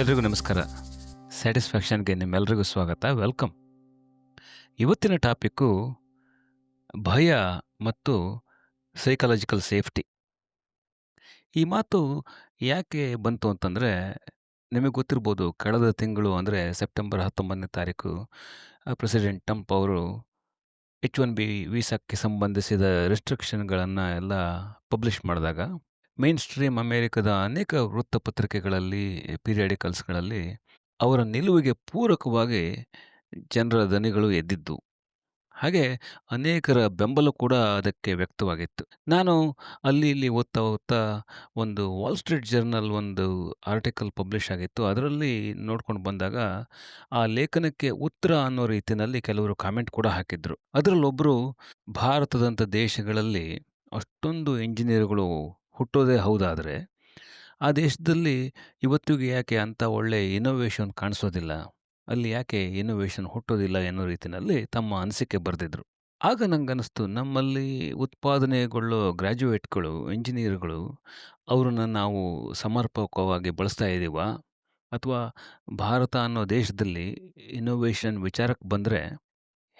ಎಲ್ರಿಗೂ ನಮಸ್ಕಾರ. ಸ್ಯಾಟಿಸ್ಫ್ಯಾಕ್ಷನ್ಗೆ ನಿಮ್ಮೆಲ್ಲರಿಗೂ ಸ್ವಾಗತ. ವೆಲ್ಕಮ್ ಇವತ್ತಿನ ಟಾಪಿಕ್ಕು ಭಯ ಮತ್ತು ಸೈಕಾಲಜಿಕಲ್ ಸೇಫ್ಟಿ ಈ ಮಾತು ಯಾಕೆ ಬಂತು ಅಂತಂದರೆ, ನಿಮಗೆ ಗೊತ್ತಿರ್ಬೋದು ಕಳೆದ ತಿಂಗಳು ಅಂದರೆ ಸೆಪ್ಟೆಂಬರ್ ಹತ್ತೊಂಬತ್ತನೇ ತಾರೀಕು ಪ್ರೆಸಿಡೆಂಟ್ ಟ್ರಂಪ್ ಅವರು ಎಚ್ ಒನ್ ಬಿ ವೀಸಾಕ್ಕೆ ಸಂಬಂಧಿಸಿದ ರೆಸ್ಟ್ರಿಕ್ಷನ್ಗಳನ್ನು ಎಲ್ಲ ಪಬ್ಲಿಷ್ ಮಾಡಿದಾಗ ಮೇನ್ ಸ್ಟ್ರೀಮ್ ಅಮೇರಿಕದ ಅನೇಕ ವೃತ್ತಪತ್ರಿಕೆಗಳಲ್ಲಿ, ಪೀರಿಯಾಡಿಕಲ್ಸ್ಗಳಲ್ಲಿ ಅವರ ನಿಲುವಿಗೆ ಪೂರಕವಾಗಿ ಜನರ ದನಿಗಳು ಎದ್ದಿದ್ದು. ಹಾಗೆ ಅನೇಕರ ಬೆಂಬಲ ಕೂಡ ಅದಕ್ಕೆ ವ್ಯಕ್ತವಾಗಿತ್ತು. ನಾನು ಅಲ್ಲಿ ಇಲ್ಲಿ ಓದ್ತಾ ಓದ್ತಾ ಒಂದು ವಾಲ್ ಸ್ಟ್ರೀಟ್ ಜರ್ನಲ್ ಒಂದು ಆರ್ಟಿಕಲ್ ಪಬ್ಲಿಷ್ ಆಗಿತ್ತು. ಅದರಲ್ಲಿ ನೋಡ್ಕೊಂಡು ಬಂದಾಗ ಆ ಲೇಖನಕ್ಕೆ ಉತ್ತರ ಅನ್ನೋ ರೀತಿಯಲ್ಲಿ ಕೆಲವರು ಕಾಮೆಂಟ್ ಕೂಡ ಹಾಕಿದ್ರು. ಅದರಲ್ಲೊಬ್ಬರು ಭಾರತದಂಥ ದೇಶಗಳಲ್ಲಿ ಅಷ್ಟೊಂದು ಇಂಜಿನಿಯರ್ಗಳು ಹುಟ್ಟೋದೇ ಹೌದಾದರೆ, ಆ ದೇಶದಲ್ಲಿ ಇವತ್ತಿಗೂ ಯಾಕೆ ಅಂಥ ಒಳ್ಳೆ ಇನೋವೇಷನ್ ಕಾಣಿಸೋದಿಲ್ಲ? ಅಲ್ಲಿ ಯಾಕೆ ಇನೋವೇಷನ್ ಹುಟ್ಟೋದಿಲ್ಲ ಎನ್ನೋ ರೀತಿಯಲ್ಲಿ ತಮ್ಮ ಅನಿಸಿಕೆ ಬರೆದಿದ್ರು. ಆಗ ನನಗನ್ನಿಸ್ತು ನಮ್ಮಲ್ಲಿ ಉತ್ಪಾದನೆಗೊಳ್ಳೋ ಗ್ರ್ಯಾಜುಯೇಟ್ಗಳು ಇಂಜಿನಿಯರ್ಗಳು ಅವರನ್ನು ನಾವು ಸಮರ್ಪಕವಾಗಿ ಬಳಸ್ತಾ ಇದ್ದೀವ ಅಥವಾ ಭಾರತ ಅನ್ನೋ ದೇಶದಲ್ಲಿ ಇನೋವೇಷನ್ ವಿಚಾರಕ್ಕೆ ಬಂದರೆ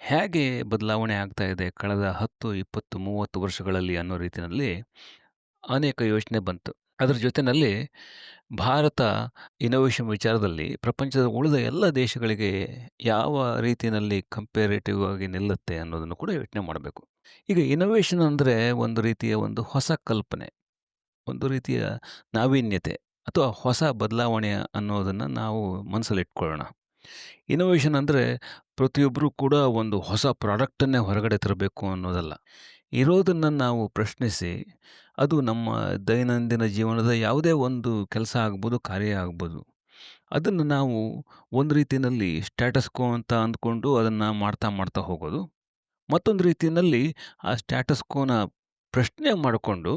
ಹೇಗೆ ಬದಲಾವಣೆ ಆಗ್ತಾ ಇದೆ? ಕಳೆದ ಹತ್ತು, ಇಪ್ಪತ್ತು, ಮೂವತ್ತು ವರ್ಷಗಳಲ್ಲಿ ಅನ್ನೋ ರೀತಿಯಲ್ಲಿ ಅನೇಕ ಯೋಚನೆ ಬಂತು. ಅದರ ಜೊತೆಯಲ್ಲಿ ಭಾರತ ಇನೋವೇಷನ್ ವಿಚಾರದಲ್ಲಿ ಪ್ರಪಂಚದ ಉಳಿದ ಎಲ್ಲ ದೇಶಗಳಿಗೆ ಯಾವ ರೀತಿಯಲ್ಲಿ ಕಂಪೇರೇಟಿವ್ ಆಗಿ ನಿಲ್ಲುತ್ತೆ ಅನ್ನೋದನ್ನು ಕೂಡ ಯೋಚನೆ ಮಾಡಬೇಕು. ಈಗ ಇನೋವೇಷನ್ ಅಂದರೆ ಒಂದು ರೀತಿಯ ಒಂದು ಹೊಸ ಕಲ್ಪನೆ, ಒಂದು ರೀತಿಯ ನಾವೀನ್ಯತೆ ಅಥವಾ ಹೊಸ ಬದಲಾವಣೆ ಅನ್ನೋದನ್ನು ನಾವು ಮನಸ್ಸಲ್ಲಿಟ್ಕೊಳ್ಳೋಣ ಇನೋವೇಷನ್ ಅಂದರೆ ಪ್ರತಿಯೊಬ್ಬರೂ ಕೂಡ ಒಂದು ಹೊಸ ಪ್ರಾಡಕ್ಟನ್ನೇ ಹೊರಗಡೆ ತರಬೇಕು ಅನ್ನೋದಲ್ಲ. ಇರೋದನ್ನು ನಾವು ಪ್ರಶ್ನಿಸಿ, ಅದು ನಮ್ಮ ದೈನಂದಿನ ಜೀವನದ ಯಾವುದೇ ಒಂದು ಕೆಲಸ ಆಗ್ಬೋದು, ಕಾರ್ಯ ಆಗ್ಬೋದು. ಅದನ್ನು ನಾವು ಒಂದು ರೀತಿಯಲ್ಲಿ ಸ್ಟ್ಯಾಟಸ್ಕೋ ಅಂತ ಅಂದ್ಕೊಂಡು ಅದನ್ನು ಮಾಡ್ತಾ ಮಾಡ್ತಾ ಹೋಗೋದು. ಮತ್ತೊಂದು ರೀತಿಯಲ್ಲಿ ಆ ಸ್ಟ್ಯಾಟಸ್ಕೋನ ಪ್ರಶ್ನೆ ಮಾಡಿಕೊಂಡು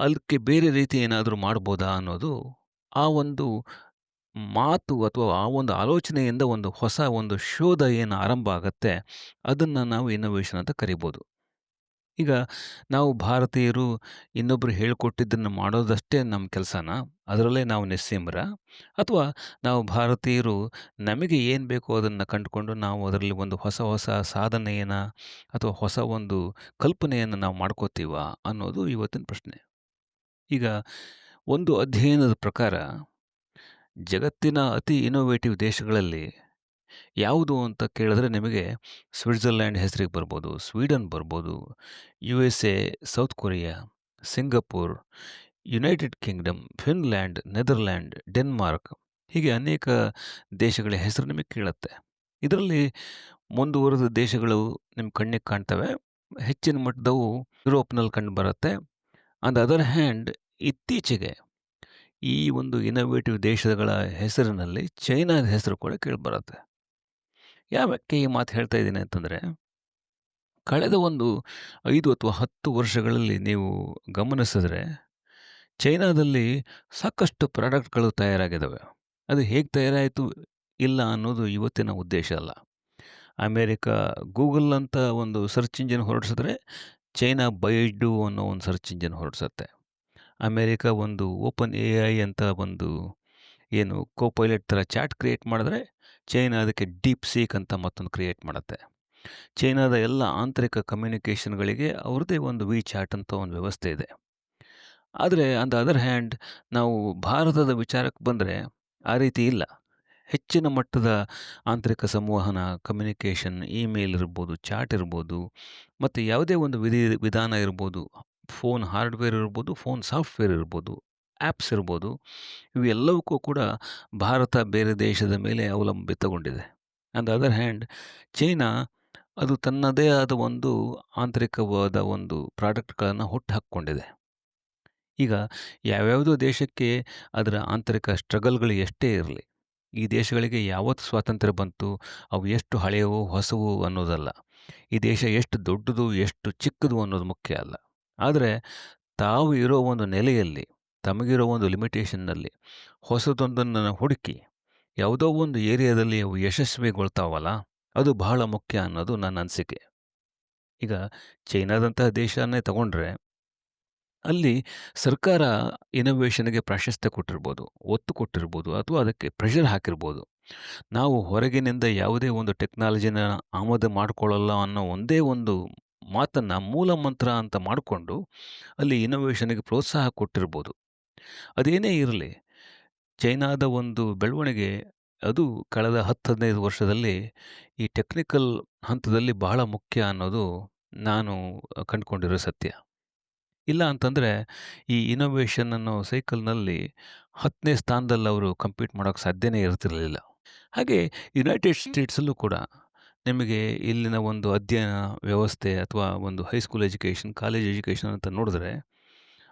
ಅದಕ್ಕೆ ಬೇರೆ ರೀತಿ ಏನಾದರೂ ಮಾಡ್ಬೋದಾ ಅನ್ನೋದು ಆ ಒಂದು ಮಾತು ಅಥವಾ ಆ ಒಂದು ಆಲೋಚನೆಯಿಂದ ಒಂದು ಹೊಸ ಒಂದು ಶೋಧ ಏನು ಆರಂಭ ಆಗುತ್ತೆ, ಅದನ್ನು ನಾವು ಇನ್ನೋವೇಷನ್ ಅಂತ ಕರಿಬೋದು. ಈಗ ನಾವು ಭಾರತೀಯರು ಇನ್ನೊಬ್ಬರು ಹೇಳಿಕೊಟ್ಟಿದ್ದನ್ನು ಮಾಡೋದಷ್ಟೇ ನಮ್ಮ ಕೆಲಸನ? ಅದರಲ್ಲೇ ನಾವು ನಿಸ್ಸೀಮರ? ಅಥವಾ ನಾವು ಭಾರತೀಯರು ನಮಗೆ ಏನು ಬೇಕೋ ಅದನ್ನು ಕಂಡುಕೊಂಡು ನಾವು ಅದರಲ್ಲಿ ಒಂದು ಹೊಸ ಹೊಸ ಸಾಧನೆಯನ್ನು ಅಥವಾ ಹೊಸ ಒಂದು ಕಲ್ಪನೆಯನ್ನು ನಾವು ಮಾಡ್ಕೋತೀವ ಅನ್ನೋದು ಇವತ್ತಿನ ಪ್ರಶ್ನೆ. ಈಗ ಒಂದು ಅಧ್ಯಯನದ ಪ್ರಕಾರ ಜಗತ್ತಿನ ಅತಿ ಇನೋವೇಟಿವ್ ದೇಶಗಳಲ್ಲಿ ಯಾವುದು ಅಂತ ಕೇಳಿದ್ರೆ ನಿಮಗೆ ಸ್ವಿಟ್ಜರ್ಲ್ಯಾಂಡ್ ಹೆಸರಿಗೆ ಬರ್ಬೋದು, ಸ್ವೀಡನ್ ಬರ್ಬೋದು U S A South Korea, Singapore, United Kingdom, Finland, Netherland, Denmark ಹೀಗೆ ಅನೇಕ ದೇಶಗಳ ಹೆಸರು ನಿಮಗೆ ಕೇಳುತ್ತೆ. ಇದರಲ್ಲಿ ಮುಂದುವರೆದ ದೇಶಗಳು ನಿಮ್ಮ ಕಣ್ಣಿಗೆ ಕಾಣ್ತವೆ, ಹೆಚ್ಚಿನ ಮಟ್ಟದವು ಯುರೋಪ್ನಲ್ಲಿ ಕಂಡು ಬರುತ್ತೆ. ಆನ್ ದ ಅದರ್ ಹ್ಯಾಂಡ್ ಇತ್ತೀಚೆಗೆ ಈ ಒಂದು ಇನೋವೇಟಿವ್ ದೇಶಗಳ ಹೆಸರಿನಲ್ಲಿ ಚೈನಾದ ಹೆಸರು ಕೂಡ ಕೇಳಿಬರುತ್ತೆ ಯಾವಕ್ಕೆ ಈ ಮಾತು ಹೇಳ್ತಾ ಇದ್ದೀನಿ ಅಂತಂದರೆ, ಕಳೆದ ಒಂದು ಐದು ಅಥವಾ ಹತ್ತು ವರ್ಷಗಳಲ್ಲಿ ನೀವು ಗಮನಿಸಿದ್ರೆ, ಚೈನಾದಲ್ಲಿ ಸಾಕಷ್ಟು ಪ್ರಾಡಕ್ಟ್ಗಳು ತಯಾರಾಗಿದ್ದಾವೆ ಅದು ಹೇಗೆ ತಯಾರಾಯಿತು ಇಲ್ಲ ಅನ್ನೋದು ಇವತ್ತಿನ ಉದ್ದೇಶ ಅಲ್ಲ. ಅಮೇರಿಕಾ ಗೂಗಲ್ ಅಂತ ಒಂದು ಸರ್ಚ್ ಇಂಜಿನ್ ಹೊರಡಿಸಿದ್ರೆ, ಚೈನಾ ಬೈಡು ಅನ್ನೋ ಒಂದು ಸರ್ಚ್ ಇಂಜಿನ್ ಹೊರಡಿಸುತ್ತೆ. ಅಮೇರಿಕಾ ಒಂದು ಓಪನ್ ಎ ಐ ಅಂತ ಒಂದು ಏನು ಕೋ ಪೈಲಟ್ ಥರ ಚಾಟ್ ಕ್ರಿಯೇಟ್ ಮಾಡಿದ್ರೆ ಚೈನಾ ಅದಕ್ಕೆ ಡೀಪ್ ಸೀಕ್ ಅಂತ ಮತ್ತೊಂದು ಕ್ರಿಯೇಟ್ ಮಾಡುತ್ತೆ. ಚೈನಾದ ಎಲ್ಲ ಆಂತರಿಕ ಕಮ್ಯುನಿಕೇಷನ್ಗಳಿಗೆ ಅವ್ರದ್ದೇ ಒಂದು ವಿ ಚಾಟ್ ಅಂತ ಒಂದು ವ್ಯವಸ್ಥೆ ಇದೆ. ಆದರೆ ಆನ್ ದ ಅದರ್ ಹ್ಯಾಂಡ್ ನಾವು ಭಾರತದ ವಿಚಾರಕ್ಕೆ ಬಂದರೆ ಆ ರೀತಿ ಇಲ್ಲ. ಹೆಚ್ಚಿನ ಮಟ್ಟದ ಆಂತರಿಕ ಸಂವಹನ, ಕಮ್ಯುನಿಕೇಷನ್, ಇಮೇಲ್ ಇರ್ಬೋದು, ಚಾಟ್ ಇರ್ಬೋದು, ಮತ್ತು ಯಾವುದೇ ಒಂದು ವಿಧಿ ವಿಧಾನ ಇರ್ಬೋದು, ಫೋನ್ ಹಾರ್ಡ್ವೇರ್ ಇರ್ಬೋದು, ಫೋನ್ ಸಾಫ್ಟ್ವೇರ್ ಇರ್ಬೋದು ಆ್ಯಪ್ಸ್ ಇರ್ಬೋದು, ಇವೆಲ್ಲವಕ್ಕೂ ಕೂಡ ಭಾರತ ಬೇರೆ ದೇಶದ ಮೇಲೆ ಅವಲಂಬಿತಗೊಂಡಿದೆ. On the other hand China ಅದು ತನ್ನದೇ ಆದ ಒಂದು ಆಂತರಿಕವಾದ ಒಂದು ಪ್ರಾಡಕ್ಟ್ಗಳನ್ನು ಹುಟ್ಟು ಹಾಕ್ಕೊಂಡಿದೆ ಈಗ ಯಾವ್ಯಾವುದೋ ದೇಶಕ್ಕೆ ಅದರ ಆಂತರಿಕ ಸ್ಟ್ರಗಲ್ಗಳು ಎಷ್ಟೇ ಇರಲಿ, ಈ ದೇಶಗಳಿಗೆ ಯಾವತ್ತು ಸ್ವಾತಂತ್ರ್ಯ ಬಂತು, ಅವು ಎಷ್ಟು ಹಳೆಯವು ಹೊಸವು ಅನ್ನೋದಲ್ಲ. ಈ ದೇಶ ಎಷ್ಟು ದೊಡ್ಡದು, ಎಷ್ಟು ಚಿಕ್ಕದು ಅನ್ನೋದು ಮುಖ್ಯ ಅಲ್ಲ. ಆದರೆ ತಾವು ಇರೋ ಒಂದು ನೆಲೆಯಲ್ಲಿ ತಮಗಿರೋ ಒಂದು ಲಿಮಿಟೇಷನ್ನಲ್ಲಿ ಹೊಸದೊಂದನ್ನು ಹುಡುಕಿ ಯಾವುದೋ ಒಂದು ಏರಿಯಾದಲ್ಲಿ ಅವು ಯಶಸ್ವಿಗೊಳ್ತಾವಲ್ಲ ಅದು ಬಹಳ ಮುಖ್ಯ ಅನ್ನೋದು ನನ್ನ ಅನಿಸಿಕೆ ಈಗ ಚೈನಾದಂತಹ ದೇಶನೇ ತಗೊಂಡ್ರೆ ಅಲ್ಲಿ ಸರ್ಕಾರ ಇನೋವೇಷನ್ಗೆ ಪ್ರಾಶಸ್ತ್ಯ ಕೊಟ್ಟಿರ್ಬೋದು, ಒತ್ತು ಕೊಟ್ಟಿರ್ಬೋದು ಅಥವಾ ಅದಕ್ಕೆ ಪ್ರೆಷರ್ ಹಾಕಿರ್ಬೋದು. ನಾವು ಹೊರಗಿನಿಂದ ಯಾವುದೇ ಒಂದು ಟೆಕ್ನಾಲಜಿನ ಆಮದು ಮಾಡಿಕೊಳ್ಳಲ್ಲ ಅನ್ನೋ ಒಂದೇ ಒಂದು ಮಾತನ್ನು ಮೂಲ ಮಂತ್ರ ಅಂತ ಮಾಡಿಕೊಂಡು ಅಲ್ಲಿ ಇನೋವೇಷನ್ಗೆ ಪ್ರೋತ್ಸಾಹ ಕೊಟ್ಟಿರ್ಬೋದು. ಅದೇನೇ ಇರಲಿ, ಚೈನಾದ ಒಂದು ಬೆಳವಣಿಗೆ ಅದು ಕಳೆದ 10, 15 ವರ್ಷದಲ್ಲಿ ಈ ಟೆಕ್ನಿಕಲ್ ಹಂತದಲ್ಲಿ ಬಹಳ ಮುಖ್ಯ ಅನ್ನೋದು ನಾನು ಕಂಡುಕೊಂಡಿರೋ ಸತ್ಯ. ಇಲ್ಲ ಅಂತಂದರೆ ಈ ಇನೋವೇಷನ್ ಅನ್ನೋ ಸೈಕಲ್‌ನಲ್ಲಿ 10ನೇ ಸ್ಥಾನದಲ್ಲಿ ಅವರು ಕಂಪೀಟ್ ಮಾಡೋಕ್ಕೆ ಸಾಧ್ಯನೇ ಇರ್ತಿರಲಿಲ್ಲ ಹಾಗೆ ಯುನೈಟೆಡ್ ಸ್ಟೇಟ್ಸಲ್ಲೂ ಕೂಡ ನಿಮಗೆ ಇಲ್ಲಿನ ಒಂದು ಅಧ್ಯಯನ ವ್ಯವಸ್ಥೆ ಅಥವಾ ಒಂದು ಹೈಸ್ಕೂಲ್ ಎಜುಕೇಷನ್, ಕಾಲೇಜ್ ಎಜುಕೇಷನ್ ಅಂತ ನೋಡಿದ್ರೆ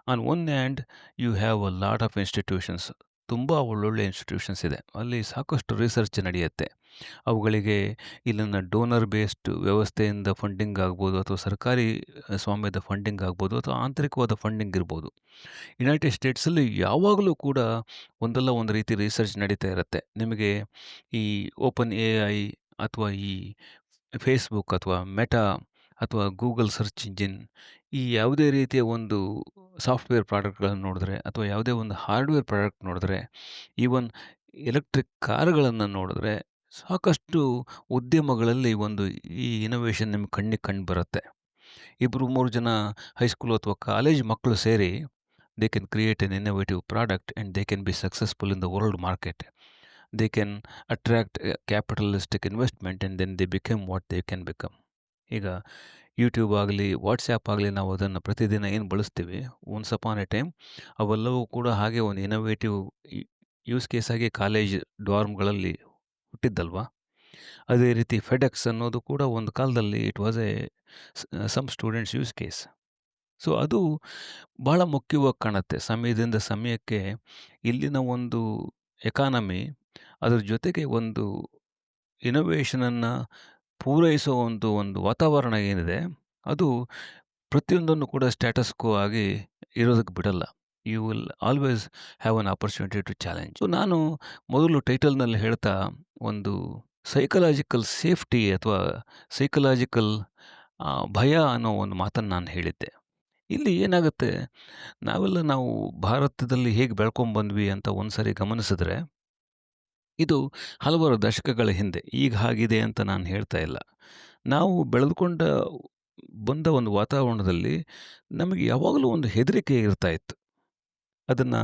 on one hand you have a lot of institutions ತುಂಬ ಒಳ್ಳೊಳ್ಳೆ ಇನ್ಸ್ಟಿಟ್ಯೂಷನ್ಸ್ ಇದೆ. ಅಲ್ಲಿ ಸಾಕಷ್ಟು ರಿಸರ್ಚ್ ನಡೆಯುತ್ತೆ. ಅವುಗಳಿಗೆ ಇಲ್ಲಿನ ಡೋನರ್ ಬೇಸ್ಡ್ ವ್ಯವಸ್ಥೆಯಿಂದ ಫಂಡಿಂಗ್ ಆಗ್ಬೋದು ಅಥವಾ ಸರ್ಕಾರಿ ಸ್ವಾಮ್ಯದ ಫಂಡಿಂಗ್ ಆಗ್ಬೋದು ಅಥವಾ ಆಂತರಿಕವಾದ ಫಂಡಿಂಗ್ ಇರ್ಬೋದು. ಯುನೈಟೆಡ್ ಸ್ಟೇಟ್ಸಲ್ಲಿ ಯಾವಾಗಲೂ ಕೂಡ ಒಂದಲ್ಲ ಒಂದು ರೀತಿ ರಿಸರ್ಚ್ ನಡೀತಾ ಇರುತ್ತೆ. ನಿಮಗೆ ಈ ಓಪನ್ ಎಐ ಅಥವಾ ಈ ಫೇಸ್‌ಬುಕ್ ಅಥವಾ ಮೆಟಾ ಅಥವಾ ಗೂಗಲ್ ಸರ್ಚ್ ಇಂಜಿನ್ ಈ ಯಾವುದೇ ರೀತಿಯ ಒಂದು ಸಾಫ್ಟ್‌ವೇರ್ ಪ್ರಾಡಕ್ಟ್‌ಗಳನ್ನು ನೋಡಿದ್ರೆ ಅಥವಾ ಯಾವುದೇ ಒಂದು ಹಾರ್ಡ್‌ವೇರ್ ಪ್ರಾಡಕ್ಟ್ ನೋಡಿದ್ರೆ, ಈವನ್ ಎಲೆಕ್ಟ್ರಿಕ್ ಕಾರುಗಳನ್ನು ನೋಡಿದ್ರೆ ಸಾಕಷ್ಟು ಉದ್ಯಮಗಳಲ್ಲಿ ಒಂದು ಈ ಇನೋವೇಷನ್ ನಿಮ್ಮ ಕಣ್ಣಿಗೆ ಕಂಡು ಬರುತ್ತೆ. ಇಬ್ಬರು, ಮೂರು ಜನ ಹೈಸ್ಕೂಲ್ ಅಥವಾ ಕಾಲೇಜ್ ಮಕ್ಕಳು ಸೇರಿ they can create an innovative product and they can be successful in the world market. They can attract capitalistic investment and then they become what they can become. ಈಗ ಯೂಟ್ಯೂಬ್ ಆಗಲಿ, WhatsApp ಆಗಲಿ ನಾವು ಅದನ್ನು ಪ್ರತಿದಿನ ಏನು ಬಳಸ್ತೀವಿ, ಒನ್ಸ್ ಅಪಾನ್ ಎ ಟೈಮ್ ಅವೆಲ್ಲವೂ ಕೂಡ ಹಾಗೆ ಒಂದು ಇನೋವೇಟಿವ್ ಯೂಸ್ ಕೇಸ್ ಆಗಿ ಕಾಲೇಜ್ ಡಾರ್ಮ್‌ಗಳಲ್ಲಿ ಹುಟ್ಟಿದ್ದಲ್ವಾ? ಅದೇ ರೀತಿ ಫೆಡೆಕ್ಸ್ ಅನ್ನೋದು ಕೂಡ ಒಂದು ಕಾಲದಲ್ಲಿ it was a some students use case. So ಅದು ಭಾಳ ಮುಖ್ಯವಾಗಿ ಕಾಣುತ್ತೆ. ಸಮಯದಿಂದ ಸಮಯಕ್ಕೆ ಇಲ್ಲಿನ ಒಂದು ಎಕಾನಮಿ ಅದರ ಜೊತೆಗೆ ಒಂದು ಇನ್ನೋವೇಷನನ್ನು ಪೂರೈಸೋ ಒಂದು ಒಂದು ವಾತಾವರಣ ಏನಿದೆ, ಅದು ಪ್ರತಿಯೊಂದನ್ನು ಕೂಡ ಸ್ಟೇಟಸ್ ಕೋ ಆಗಿ ಇರೋದಕ್ಕೆ ಬಿಡಲ್ಲ. You will always have an opportunity to challenge. So ನಾನು ಮೊದಲು ಟೈಟಲ್‌ನಲ್ಲಿ ಹೇಳ್ತಾ ಒಂದು ಸೈಕಲಾಜಿಕಲ್ ಸೇಫ್ಟಿ ಅಥವಾ ಸೈಕಲಾಜಿಕಲ್ ಭಯ ಅನ್ನೋ ಒಂದು ಮಾತನ್ನು ನಾನು ಹೇಳಿದ್ದೆ. ಇಲ್ಲಿ ಏನಾಗುತ್ತೆ, ನಾವೆಲ್ಲ ನಾವು ಭಾರತದಲ್ಲಿ ಹೇಗೆ ಬೆಳ್ಕೊಂಬಂದ್ವಿ ಬಂದ್ವಿ ಅಂತ ಸಾರಿ ಗಮನಿಸಿದ್ರೆ, ಇದು ಹಲವಾರು ದಶಕಗಳ ಹಿಂದೆ. ಈಗ ಹಾಗಿದೆ ಅಂತ ನಾನು ಹೇಳ್ತಾ ಇಲ್ಲ. ನಾವು ಬೆಳೆದುಕೊಂಡ ಬಂದ ಒಂದು ವಾತಾವರಣದಲ್ಲಿ ನಮಗೆ ಯಾವಾಗಲೂ ಒಂದು ಹೆದರಿಕೆ ಇರ್ತಾ ಇತ್ತು. ಅದನ್ನು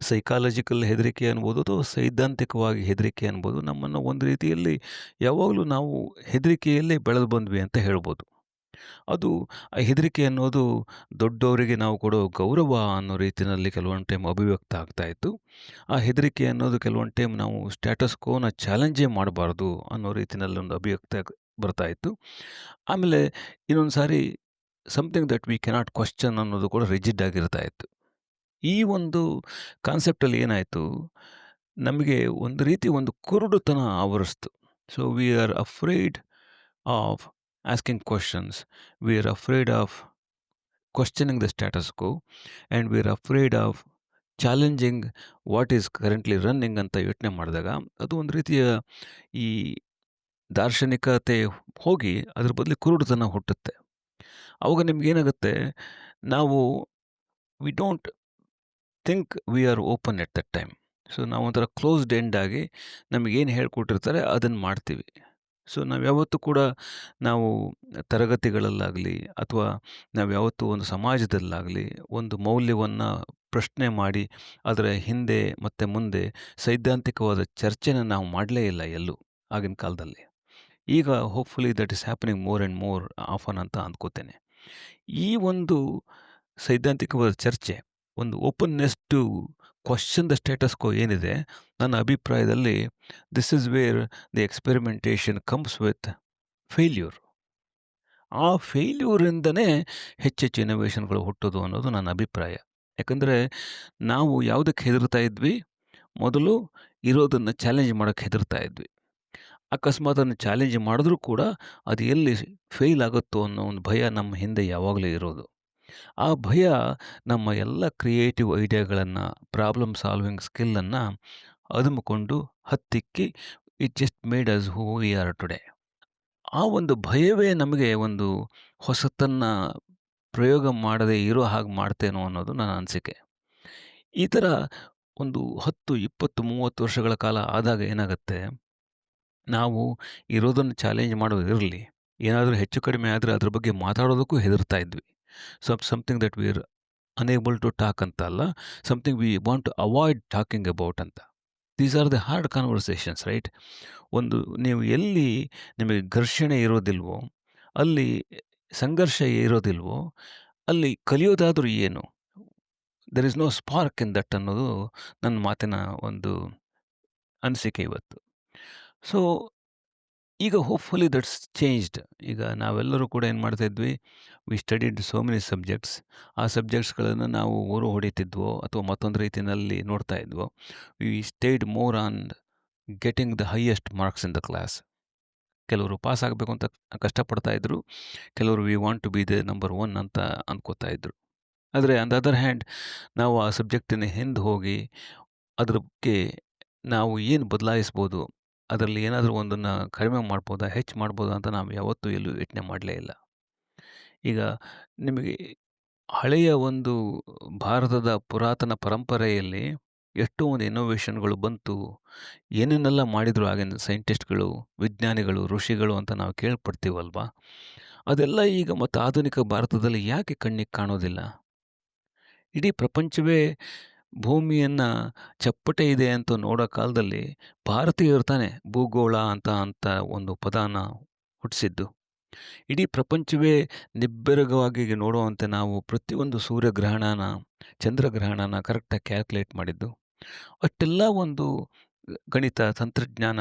ಸೈಕಾಲಜಿಕಲ್ ಹೆದರಿಕೆ ಅನ್ಬೋದು ಅಥವಾ ಸೈದ್ಧಾಂತಿಕವಾಗಿ ಹೆದರಿಕೆ ಅನ್ಬೋದು. ನಮ್ಮನ್ನು ಒಂದು ರೀತಿಯಲ್ಲಿ ಯಾವಾಗಲೂ ನಾವು ಹೆದರಿಕೆಯಲ್ಲೇ ಬೆಳೆದು ಬಂದ್ವಿ ಅಂತ ಹೇಳ್ಬೋದು. ಅದು ಹೆದರಿಕೆ ಅನ್ನೋದು ದೊಡ್ಡವರಿಗೆ ನಾವು ಕೊಡೋ ಗೌರವ ಅನ್ನೋ ರೀತಿಯಲ್ಲಿ ಕೆಲವೊಂದು ಟೈಮ್ ಅಭಿವ್ಯಕ್ತ ಆಗ್ತಾ ಇತ್ತು. ಆ ಹೆದರಿಕೆ ಅನ್ನೋದು ಕೆಲವೊಂದು ಟೈಮ್ ನಾವು ಸ್ಟೇಟಸ್ ಕೋನ ಚಾಲೆಂಜೇ ಮಾಡಬಾರ್ದು ಅನ್ನೋ ರೀತಿಯಲ್ಲಿ ಒಂದು ಅಭಿವ್ಯಕ್ತ ಬರ್ತಾ ಇತ್ತು. ಆಮೇಲೆ ಇನ್ನೊಂದು ಸಾರಿ something that we cannot question ಅನ್ನೋದು ಕೂಡ ರಿಜಿಡ್ ಆಗಿರ್ತಾ ಇತ್ತು. ಈ ಒಂದು ಕಾನ್ಸೆಪ್ಟಲ್ಲಿ ಏನಾಯಿತು, ನಮಗೆ ಒಂದು ರೀತಿ ಒಂದು ಕುರುಡುತನ ಆವರಿಸ್ತು. So we are afraid of asking questions. We are afraid of questioning the status quo and we are afraid of challenging what is currently running ಅಂತ ಯೋಚನೆ ಮಾಡಿದಾಗ, ಅದು ಒಂದು ರೀತಿಯ ಈ ದಾರ್ಶನಿಕತೆ ಹೋಗಿ ಅದ್ರ ಬದಲು ಕುರುಡುತನ ಹುಟ್ಟುತ್ತೆ. ಆವಾಗ ನಿಮ್ಗೇನಾಗುತ್ತೆ, ನಾವು we don't think we are open at that time. So ನಾವೊಂಥರ closed end ಆಗಿ ನಮಗೇನು ಹೇಳ್ಕೊಟ್ಟಿರ್ತಾರೆ ಅದನ್ನು ಮಾಡ್ತೀವಿ. ಸೊ ನಾವು ಯಾವತ್ತೂ ಕೂಡ ನಾವು ತರಗತಿಗಳಲ್ಲಾಗಲಿ ಅಥವಾ ನಾವು ಯಾವತ್ತೂ ಒಂದು ಸಮಾಜದಲ್ಲಾಗಲಿ ಒಂದು ಮೌಲ್ಯವನ್ನು ಪ್ರಶ್ನೆ ಮಾಡಿ ಅದರ ಹಿಂದೆ ಮತ್ತು ಮುಂದೆ ಸೈದ್ಧಾಂತಿಕವಾದ ಚರ್ಚೆನ ನಾವು ಮಾಡಲೇ ಇಲ್ಲ ಎಲ್ಲೂ ಆಗಿನ ಕಾಲದಲ್ಲಿ. ಈಗ hopefully that is happening more and more often ಅಂತ ಅಂದ್ಕೋತೇನೆ. ಈ ಒಂದು ಸೈದ್ಧಾಂತಿಕವಾದ ಚರ್ಚೆ, ಒಂದು openness to question the status quo ಏನಿದೆ, ನನ್ನ ಅಭಿಪ್ರಾಯದಲ್ಲಿ this is where the experimentation comes with failure. ಆ ಫೇಲ್ಯೂರಿಂದನೇ ಹೆಚ್ಚೆಚ್ಚು ಇನೋವೇಷನ್ಗಳು ಹುಟ್ಟೋದು ಅನ್ನೋದು ನನ್ನ ಅಭಿಪ್ರಾಯ. ಯಾಕಂದರೆ ನಾವು ಯಾವುದಕ್ಕೆ ಹೆದರ್ತಾ ಇದ್ವಿ, ಮೊದಲು ಇರೋದನ್ನು ಚಾಲೆಂಜ್ ಮಾಡೋಕ್ಕೆ ಹೆದರ್ತಾ ಇದ್ವಿ. ಅಕಸ್ಮಾತ್ ಅದನ್ನು ಚಾಲೆಂಜ್ ಮಾಡಿದ್ರೂ ಕೂಡ ಅದು ಎಲ್ಲಿ ಫೇಲ್ ಆಗುತ್ತೋ ಅನ್ನೋ ಒಂದು ಭಯ ನಮ್ಮ ಹಿಂದೆ ಯಾವಾಗಲೂ ಇರೋದು. ಆ ಭಯ ನಮ್ಮ ಎಲ್ಲ ಕ್ರಿಯೇಟಿವ್ ಐಡಿಯಾಗಳನ್ನು, ಪ್ರಾಬ್ಲಮ್ ಸಾಲ್ವಿಂಗ್ ಸ್ಕಿಲ್ಲನ್ನು ಅದುಮಿಕೊಂಡು ಹತ್ತಿಕ್ಕಿ it just made us who we are today. ಆ ಒಂದು ಭಯವೇ ನಮಗೆ ಒಂದು ಹೊಸತನ್ನು ಪ್ರಯೋಗ ಮಾಡದೇ ಇರೋ ಹಾಗೆ ಮಾಡ್ತೇನೋ ಅನ್ನೋದು ನನ್ನ ಅನಿಸಿಕೆ. ಈ ಥರ ಒಂದು ಹತ್ತು ಇಪ್ಪತ್ತು ಮೂವತ್ತು ವರ್ಷಗಳ ಕಾಲ ಆದಾಗ ಏನಾಗುತ್ತೆ? ನಾವು ಇರೋದನ್ನು ಚಾಲೆಂಜ್ ಮಾಡೋದು ಇರಲಿ ಏನಾದರೂ ಹೆಚ್ಚು ಕಡಿಮೆ ಆದರೆ ಅದ್ರ ಬಗ್ಗೆ ಮಾತಾಡೋದಕ್ಕೂ ಹೆದರ್ತಾ ಇದ್ವಿ. So something that we are unable to talk ಅಂತ ಅಲ್ಲ something we want to avoid talking about ಅಂತ. These are the hard conversations right ಒಂದು ನೀವು ಎಲ್ಲಿ ನಿಮಗೆ ಘರ್ಷಣೆ ಇರೋದಿಲ್ವೋ, ಅಲ್ಲಿ ಸಂಘರ್ಷ ಇರೋದಿಲ್ವೋ, ಅಲ್ಲಿ ಕಲಿಯೋದಾದರೂ ಏನು? There is no spark in that ಅನ್ನೋದು ನನ್ನ ಮಾತಿನ ಒಂದು ಅನಿಸಿಕೆ ಇವತ್ತು. ಸೊ ಈಗ ಹೋಪ್ಫುಲಿ ದಟ್ಸ್ ಚೇಂಜ್ಡ್ ಈಗ ನಾವೆಲ್ಲರೂ ಕೂಡ ಏನು ಮಾಡ್ತಾ ಇದ್ವಿ we studied so many subjects ಆ ಸಬ್ಜೆಕ್ಟ್ಸ್ಗಳನ್ನು ನಾವು ಊರು ಹೊಡಿತಿದ್ವೋ ಅಥವಾ ಮತ್ತೊಂದು ರೀತಿಯಲ್ಲಿ ನೋಡ್ತಾ ಇದ್ವೋ we stayed more on getting the highest marks in the class ಕೆಲವರು ಪಾಸ್ ಆಗಬೇಕು ಅಂತ ಕಷ್ಟಪಡ್ತಾ ಇದ್ದರು ಕೆಲವರು we want to be the number one ಅಂತ ಅಂದ್ಕೋತಾ ಇದ್ದರು ಆದರೆ ಆನ್ ದ ಅದರ್ ಹ್ಯಾಂಡ್ ನಾವು ಆ ಸಬ್ಜೆಕ್ಟಿನ ಹಿಂದೆ ಹೋಗಿ ಅದ್ರ ಬಗ್ಗೆ ನಾವು ಏನು ಬದಲಾಯಿಸ್ಬೋದು ಅದರಲ್ಲಿ ಏನಾದರೂ ಒಂದನ್ನು ಕಡಿಮೆ ಮಾಡ್ಬೋದಾ, ಹೆಚ್ಚು ಮಾಡ್ಬೋದಾ ಅಂತ ನಾವು ಯಾವತ್ತೂ ಎಲ್ಲೂ ಯೋಚನೆ ಮಾಡಲೇ ಇಲ್ಲ. ಈಗ ನಿಮಗೆ ಹಳೆಯ ಒಂದು ಭಾರತದ ಪುರಾತನ ಪರಂಪರೆಯಲ್ಲಿ ಎಷ್ಟೋ ಒಂದು ಇನ್ನೋವೇಷನ್ಗಳು ಬಂತು, ಏನೇನೆಲ್ಲ ಮಾಡಿದರು ಆಗಿನ ಸೈಂಟಿಸ್ಟ್ಗಳು ವಿಜ್ಞಾನಿಗಳು, ಋಷಿಗಳು ಅಂತ ನಾವು ಕೇಳ್ಪಡ್ತೀವಲ್ವಾ? ಅದೆಲ್ಲ ಈಗ ಮತ್ತು ಆಧುನಿಕ ಭಾರತದಲ್ಲಿ ಯಾಕೆ ಕಣ್ಣಿಗೆ ಕಾಣೋದಿಲ್ಲ? ಇಡೀ ಪ್ರಪಂಚವೇ ಭೂಮಿಯನ್ನು ಚಪ್ಪಟೆ ಇದೆ ಅಂತ ನೋಡೋ ಕಾಲದಲ್ಲಿ ಭಾರತೀಯರು ತಾನೇ ಭೂಗೋಳ ಅಂತ ಅಂತ ಒಂದು ಪದಾನ ಹುಟ್ಟಿಸಿದ್ದು ಇಡೀ ಪ್ರಪಂಚವೇ ನಿಬ್ಬೆರಗವಾಗಿ ನೋಡುವಂತೆ ನಾವು ಪ್ರತಿಯೊಂದು ಸೂರ್ಯಗ್ರಹಣನ, ಚಂದ್ರಗ್ರಹಣನ ಕರೆಕ್ಟಾಗಿ ಕ್ಯಾಲ್ಕುಲೇಟ್ ಮಾಡಿದ್ದು. ಅಷ್ಟೆಲ್ಲ ಒಂದು ಗಣಿತ, ತಂತ್ರಜ್ಞಾನ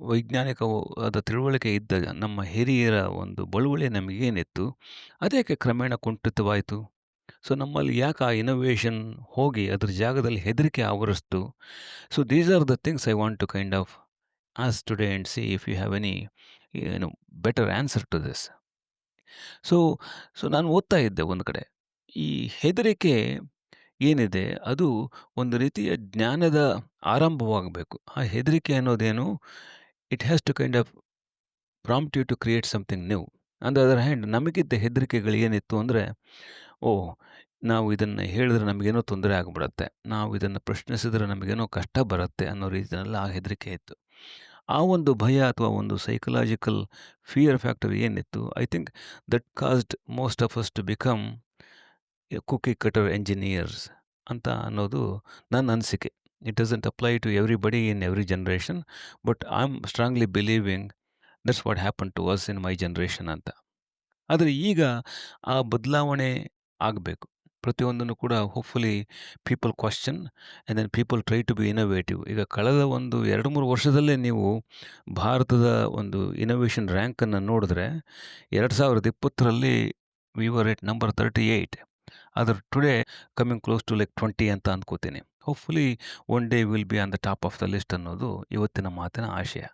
ವೈಜ್ಞಾನಿಕವಾದ ತಿಳುವಳಿಕೆ ಇದ್ದ ನಮ್ಮ ಹಿರಿಯರ ಒಂದು ಬಳುವಳಿ ನಮಗೇನಿತ್ತು ಅದಕ್ಕೆ ಕ್ರಮೇಣ ಕುಂಠಿತವಾಯಿತು? ಸೊ ನಮ್ಮಲ್ಲಿ ಯಾಕೆ ಆ ಇನೋವೇಷನ್ ಹೋಗಿ ಅದ್ರ ಜಾಗದಲ್ಲಿ ಹೆದರಿಕೆ ಆವರಿಸ್ತು? So these are the things I want to kind of ask today and see if you have any ಏನು better answer to this so so ನಾನು ಓದ್ತಾ ಇದ್ದೆ ಒಂದು ಕಡೆ. ಈ ಹೆದರಿಕೆ ಏನಿದೆ? ಅದು ಒಂದು ರೀತಿಯ ಜ್ಞಾನದ ಆರಂಭವಾಗಬೇಕು. ಆ ಹೆದರಿಕೆ ಅನ್ನೋದೇನು? It has to kind of prompt you to create something new on ಅದರ ಅದರ್ ಹ್ಯಾಂಡ್ ನಮಗಿದ್ದ ಹೆದರಿಕೆಗಳು ಏನಿತ್ತು ಅಂದರೆ ಓ ನಾವು ಇದನ್ನು ಹೇಳಿದ್ರೆ ನಮಗೇನೋ ತೊಂದರೆ ಆಗಿಬಿಡುತ್ತೆ. ನಾವು ಇದನ್ನು ಪ್ರಶ್ನಿಸಿದ್ರೆ ನಮಗೇನೋ ಕಷ್ಟ ಬರುತ್ತೆ ಅನ್ನೋ ರೀತಿಯಲ್ಲಿ ಆ ಹೆದರಿಕೆ ಇತ್ತು. ಆ ಒಂದು ಭಯ ಅಥವಾ ಒಂದು ಸೈಕಲಾಜಿಕಲ್ ಫಿಯರ್ ಫ್ಯಾಕ್ಟರ್ ಏನಿತ್ತು? I think that caused most of us to become cookie cutter engineers ಅಂತ ಅನ್ನೋದು ನನ್ನ ಅನಿಸಿಕೆ. It doesn't apply to everybody in every generation but I am strongly believing that's what happen to us in my generation ಅಂತ. ಆದರೆ ಈಗ ಆ ಬದಲಾವಣೆ ಆಗಬೇಕು. ಪ್ರತಿಯೊಂದನ್ನು ಕೂಡ hopefully people question and then people try to be innovative ಈಗ ಕಳೆದ ಒಂದು ಎರಡು ಮೂರು ವರ್ಷದಲ್ಲೇ ನೀವು ಭಾರತದ ಒಂದು ಇನೋವೇಷನ್ ರ್ಯಾಂಕನ್ನು ನೋಡಿದ್ರೆ ಎರಡು ಸಾವಿರದ ಇಪ್ಪತ್ತರಲ್ಲಿ we were at number thirty eight ಆದರೆ today coming close to like twenty ಅಂತ ಅಂದ್ಕೋತೀನಿ hopefully one day will be on the top of the list ಅನ್ನೋದು ಇವತ್ತಿನ ಮಾತಿನ ಆಶಯ.